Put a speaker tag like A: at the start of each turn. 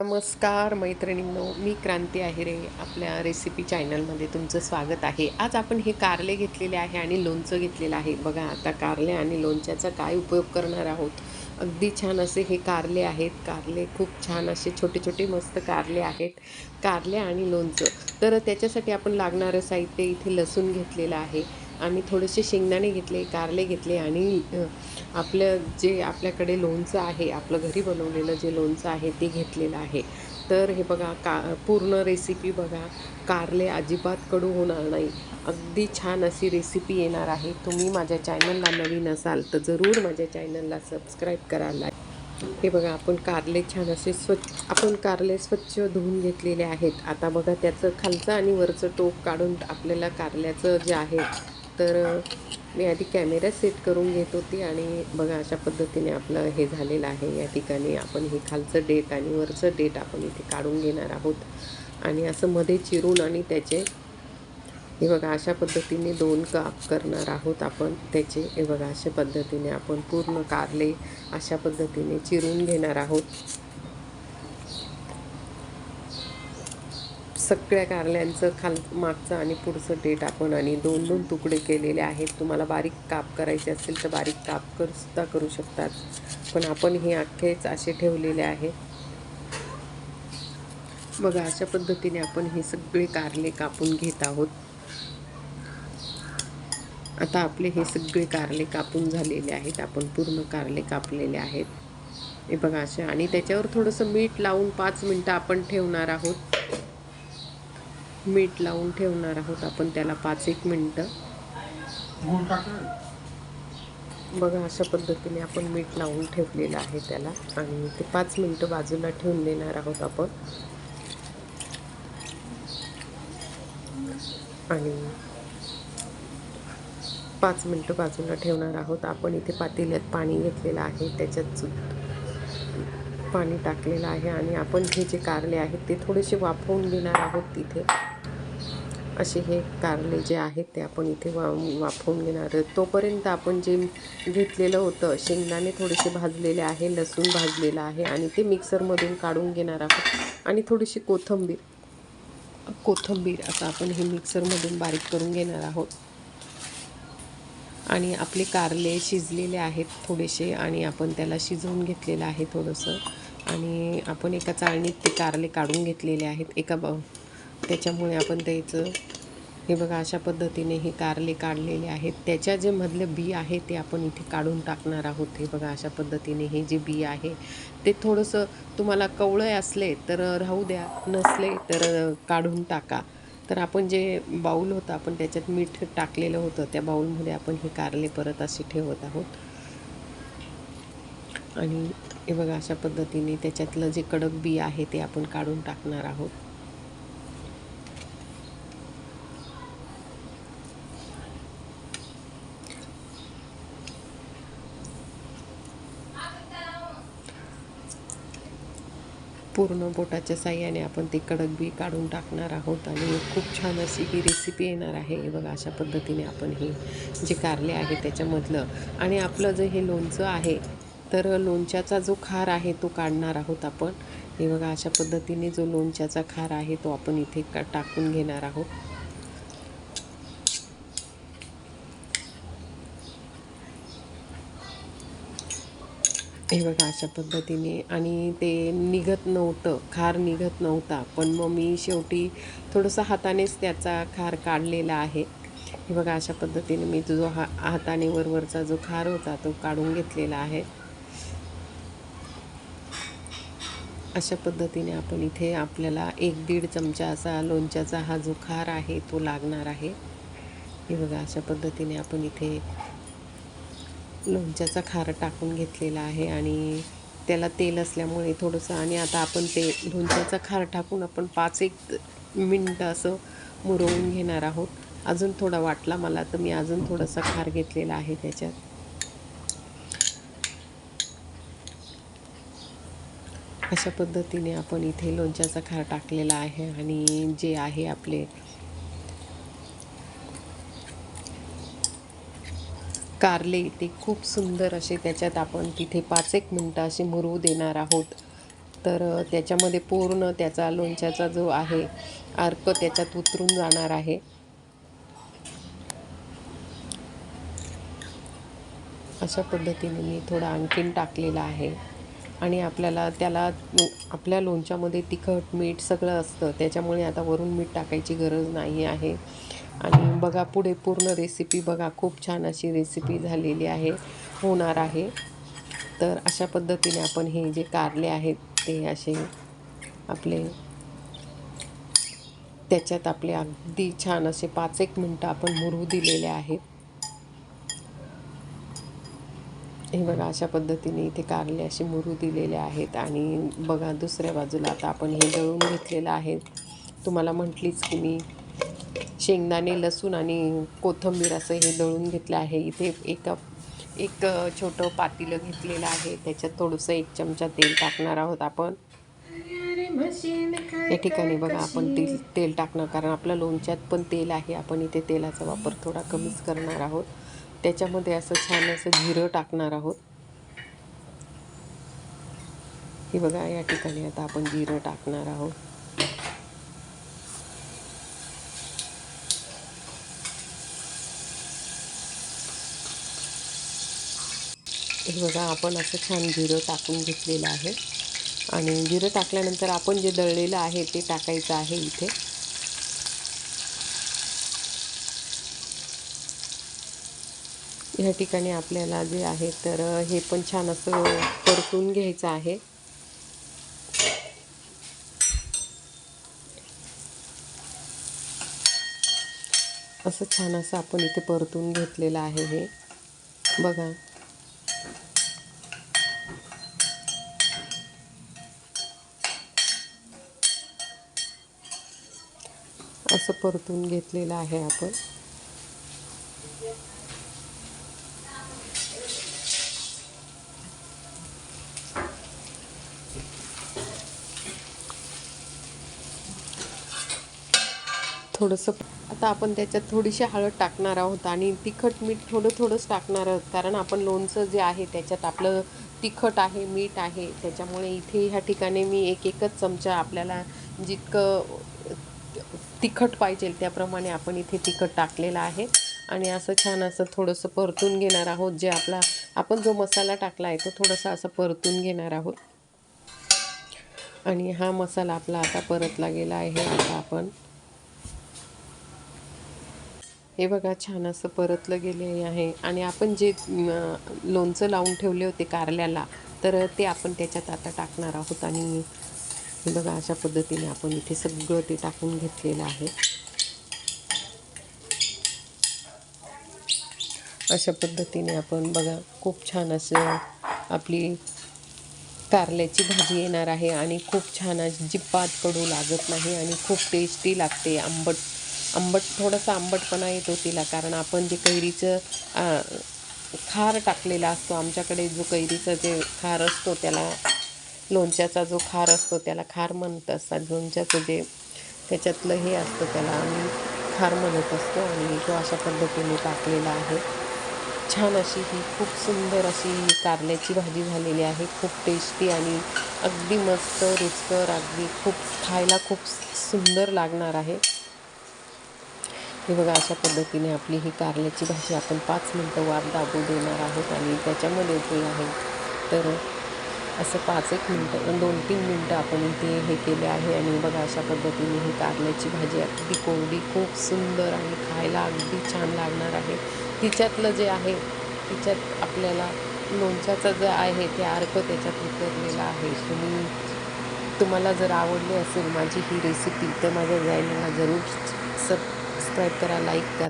A: नमस्कार मैत्रिणींनो. मी क्रांती आहिरे. आपल्या रेसिपी चॅनलमध्ये तुमचं स्वागत आहे. आज आपण हे कारले घेतलेले आहे आणि लोणचं घेतलेलं आहे. बघा आता कारले आणि लोणच्याचा काय उपयोग करणार आहोत? अगदी छान असे हे कारले आहेत. कारले खूप छान असे छोटे छोटे मस्त कारले आहेत. कारले आणि लोणचं. तर त्याच्यासाठी आपण लागणारं साहित्य इथे लसूण घेतलेलं आहे. आणि थोडेसे शेंगदाणे घेतले कारले घेतले आणि आपलं जे आपल्याकडे लोणचं आहे आपलं घरी बनवलेलं जे लोणचं आहे ते घेतलेलं आहे. तर हे बघा का पूर्ण रेसिपी बघा. कारले अजिबात कडू होणार नाही. अगदी छान अशी रेसिपी येणार आहे. तुम्ही माझ्या चॅनलला नवीन असाल तर जरूर माझ्या चॅनलला सबस्क्राईब करायला हे बघा आपण कारले छान असे स्वच्छ आपण कारले स्वच्छ धुवून घेतलेले आहेत. आता बघा त्याचं खालचं आणि वरचं टोप काढून आपल्याला कारल्याचं जे आहे तर मी आधी कॅमेरा सेट करून घेत होती आणि बघा अशा पद्धतीने आपलं हे झालेलं आहे. या ठिकाणी आपण हे खालचं डेट आणि वरचं डेट आपण इथे काढून घेणार आहोत. आणि असं मध्ये चिरून आणि त्याचे हे बघा अशा पद्धतीने दोन काप करणार आहोत आपण. त्याचे हे बघा अशा पद्धतीने आपण पूर्ण कारले अशा पद्धतीने चिरून घेणार आहोत. सगळ्या कारल्यांचं खाल मागचं आणि पुढचं डेट आपण आणि दोन दोन तुकडे केलेले आहेत. तुम्हाला बारीक काप करायचे असेल तर बारीक काप कर सुद्धा करू शकतात. पण आपण हे अख्खेच असे ठेवलेले आहेत बघा अशा पद्धतीने आपण हे सगळे कारले कापून घेत आहोत. आता आपले हे सगळे कारले कापून झालेले आहेत. आपण पूर्ण कारले कापलेले आहेत. हे बघा असे आणि त्याच्यावर थोडंसं मीठ लावून पाच मिनटं आपण ठेवणार आहोत. मीठ लावून ठेवणार आहोत आपण त्याला पाच एक मिनटं. बघा अशा पद्धतीने आपण मीठ लावून ठेवलेलं आहे त्याला. आणि ते पाच मिनटं बाजूला ठेवून देणार आहोत आपण. आणि पाच मिनटं बाजूला ठेवणार आहोत. आपण इथे पातेल्यात पाणी घेतलेलं आहे. त्याच्यात पाणी टाकलेलं आहे. आणि आपण हे जे कारले आहेत ते थोडेसे वाफवून घेणार आहोत तिथे. असे हे कारले जे आहेत ते आपण इथे वा वाफवून घेणार आहोत. तोपर्यंत आपण जे घेतलेलं होतं शेंगदाणे थोडेसे भाजलेले आहे लसूण भाजलेलं आहे आणि ते मिक्सरमधून काढून घेणार आहोत. आणि थोडीशी कोथिंबीर. कोथिंबीर आता आपण हे मिक्सरमधून बारीक करून घेणार आहोत. आणि आपले कारले शिजलेले आहेत थोडेसे आणि आपण त्याला शिजवून घेतलेलं आहे थोडंसं. आणि आपण एका चाळणीत ते कारले काढून घेतलेले आहेत. एका ब त्याच्यामुळे आपण त्याचं हे बघा अशा पद्धतीने हे कारले काढलेले आहेत. त्याच्या जे मधलं बी आहे ते आपण इथे काढून टाकणार आहोत. हे बघा अशा पद्धतीने हे जे बी आहे ते थोडंसं तुम्हाला कवळे असले तर राहू द्या नसले तर काढून टाका. तर आपण जे बाऊल होतं आपण त्याच्यात मीठ टाकलेलं होतं त्या बाऊलमध्ये आपण हे कारले परत असे ठेवत आहोत. आणि हे बघा अशा पद्धतीने त्याच्यातलं जे कडक बी आहे ते आपण काढून टाकणार आहोत. पूर्ण बोटाच्या साह्याने आपण ते कडक बी काढून टाकणार आहोत आणि खूप छान अशी ही रेसिपी येणार आहे. बघा अशा पद्धतीने आपण हे जे कारले आहे त्याच्यामधलं आणि आपलं जे हे लोणचं आहे तर लोणच्याचा जो खार आहे तो काढणार आहोत आपण. हे बघा अशा पद्धतीने जो लोणच्याचा खार आहे तो आपण इथे का टाकून घेणार आहोत. हे बघा अशा पद्धतीने. आणि ते निघत नव्हतं. खार निघत नव्हता. पण मग मी शेवटी थोडंसं हातानेच त्याचा खार काढलेला आहे. हे बघा अशा पद्धतीने मी जो हा हाताने वरवरचा जो खार होता तो काढून घेतलेला आहे. अशा पद्धतीने आपण इथे आपल्याला एक दीड चमचा असा लोणच्याचा हा जो खार आहे तो लागणार आहे. हे बघा अशा पद्धतीने आपण इथे लोणच्याचा खार टाकून घेतलेला आहे आणि त्याला तेल असल्यामुळे थोडंसं आणि आता आपण ते लोणच्याचा खार टाकून आपण पाच एक मिनटं असं मुरवून घेणार आहोत. अजून थोडा वाटला मला तर मी अजून थोडासा खार घेतलेला आहे त्याच्यात. अशा पद्धतीने आपण इथे लोणच्याचा खार टाकलेला आहे आणि जे आहे आपले कारले ते खूप सुंदर असे त्याच्यात आपण तिथे पाच एक मिनटं असे मुरवू देणार आहोत. तर त्याच्यामध्ये पूर्ण त्याचा लोणच्याचा जो आहे अर्क त्याच्यात उतरून जाणार आहे. अशा पद्धतीने मी थोडा आणखीन टाकलेला आहे. आणि आपल्याला त्याला आपल्या लोणच्यामध्ये तिखट मीठ सगळं असतं. त्याच्यामुळे आता वरून मीठ टाकायची गरज नाही आहे. आणि बघा पुढे पूर्ण रेसिपी बघा. खूप छान अशी रेसिपी झालेली आहे. होणार आहे. तर अशा पद्धतीने आपण हे जे कारले आहेत ते असे आपले त्याच्यात आपले अगदी छान असे पाच एक मिनटं आपण मुरू दिलेले आहेत. हे बघा अशा पद्धतीने इथे कारले असे मुरू दिलेले आहेत आणि बघा दुसऱ्या बाजूला आता आपण हे दळून घेतलेलं आहे. तुम्हाला म्हटलीच की मी शेंगदाणे लसूण आणि कोथिंबीर असं हे दळून घेतलं आहे. इथे एक एक छोटं पातीलं घेतलेलं आहे. त्याच्यात थोडंसं एक चमचा तेल टाकणार आहोत आपण. या ठिकाणी बघा आपण तेल तेल टाकणार कारण आपल्या लोणच्यात पण तेल आहे. आपण इथे तेलाचा वापर थोडा कमीच करणार आहोत. त्याच्यामध्ये असं छान असं जिरं टाकणार आहोत. हे बघा या ठिकाणी आता आपण जिरं टाकणार आहोत. हे बघा आपण असं छान जिरं टाकून घेतलेलं आहे. आणि जिरं टाकल्यानंतर आपण जे दळलेलं आहे ते टाकायचं आहे इथे. या ठिकाणी आपल्याला जे आहे तर हे पण छान असं परतून घ्यायचं आहे. असं छान असं आपण इथे परतून घेतलेलं आहे हे. बघा. असं परतून घेतलेलं आहे आपण. थोडंसं आता आपण त्याच्यात थोडीशी हळद टाकणार आहोत आणि तिखट मीठ थोडं थोडंच टाकणार आहोत. कारण आपण लोणचं जे आहे त्याच्यात आपलं तिखट आहे मीठ आहे त्याच्यामुळे इथे ह्या ठिकाणी मी एक एकच चमचा आपल्याला जितकं तिखट पाहिजे त्याप्रमाणे आपण इथे तिखट टाकलेलं आहे. आणि असं छान असं थोडंसं परतून घेणार आहोत जे आपला आपण जो मसाला टाकला आहे तो थोडासा असं परतून घेणार आहोत. आणि हा मसाला आपला आता परतला गेला आहे. आता आपण हे बघा छान असं परतलं गेले आहे. आणि आपण जे लोणचं लावून ठेवले होते कारल्याला तर ते आपण त्याच्यात आता टाकणार आहोत. आणि हे बघा अशा पद्धतीने आपण इथे सगळं ते टाकून घेतलेलं आहे. अशा पद्धतीने आपण बघा खूप छान असं आपली कारल्याची भाजी येणार आहे. आणि खूप छान जिप्पात कडू लागत नाही आणि खूप टेस्टी लागते. आंबट आंबट थोडासा आंबटपणा येतो तिला कारण आपण जे कैरीचं खार टाकलेला असतो आमच्याकडे जो कैरीचा जे खार असतो त्याला लोणच्याचा जो खार असतो त्याला खार म्हणत असतात. लोणच्याचं जे त्याच्यातलं हे असतं त्याला आम्ही खार म्हणत असतो आणि तो अशा पद्धतीने टाकलेला आहे. छान अशी ही खूप सुंदर अशी कारल्याची भाजी झालेली आहे. खूप टेस्टी आणि अगदी मस्त रुचकर अगदी खूप खायला खूप सुंदर लागणार आहे. हे बघा अशा पद्धतीने आपली ही कारल्याची भाजी आपण पाच मिनटं वाफ दाबू देणार आहोत आणि त्याच्यामध्ये जे आहे तर असं पाच एक मिनटं दोन तीन मिनटं आपण इथे हे केले आहे. आणि बघा अशा पद्धतीने ही कारल्याची भाजी अगदी कोरडी खूप सुंदर आणि खायला अगदी छान लागणार आहे. तिच्यातलं जे आहे तिच्यात आपल्याला लोणच्याचं जे आहे ते अर्क त्याच्यात उतरलेलं आहे. तुम्ही तुम्हाला जर आवडली असेल माझी ही रेसिपी तर माझ्या जायला जरूर सबस्क्राईब करा लाईक करा